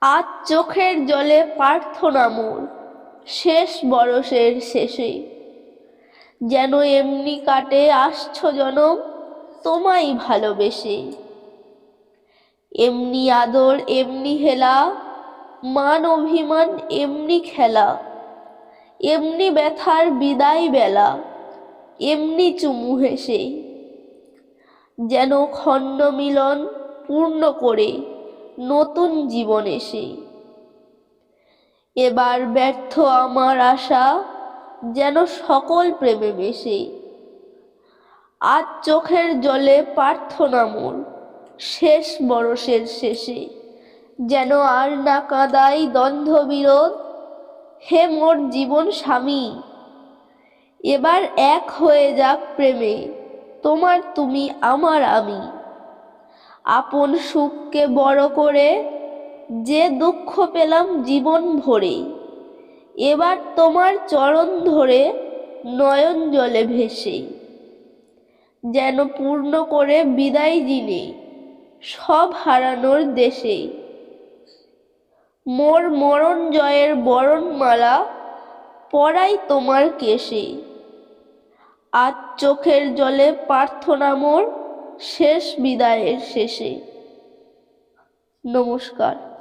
আজ চোখের জলে প্রার্থনা মোর শেষ বরসের শেষে যেন এমনি কাটে আসছ জনম, তোমায় ভালোবেসে। এমনি আদর, এমনি হেলা, মান অভিমান, এমনি খেলা। এমনি ব্যথার বিদায় বেলা, এমনি চুমু হেসে। যেন খণ্ড মিলন পূর্ণ করে। নতুন জীবন এসে এবার ব্যর্থ আমার আশা যেন সকল প্রেমে মেশে আজ চোখের জলে প্রার্থনা মোর, শেষ বরসের শেষে। যেন আর না কাঁদাই দ্বন্দ্ব বিরোধ হে মোর জীবন স্বামী। এবার এক হয়ে যাক প্রেমে, তোমার তুমি আমার আমি। আপন সুখকে বড় করে যে দুঃখ পেলাম জীবন ভরে, এবার তোমার চরণ ধরে নয়ন জলে ভেসে। যেন পূর্ণ করে বিদায় দিনে সব হারানোর দেশে। মোর মরণ জয়ের বরণমালা পরাই তোমার কেশে। আজ চোখের জলে প্রার্থনা মোর শেষ বিদায়ের শেষে। নমস্কার।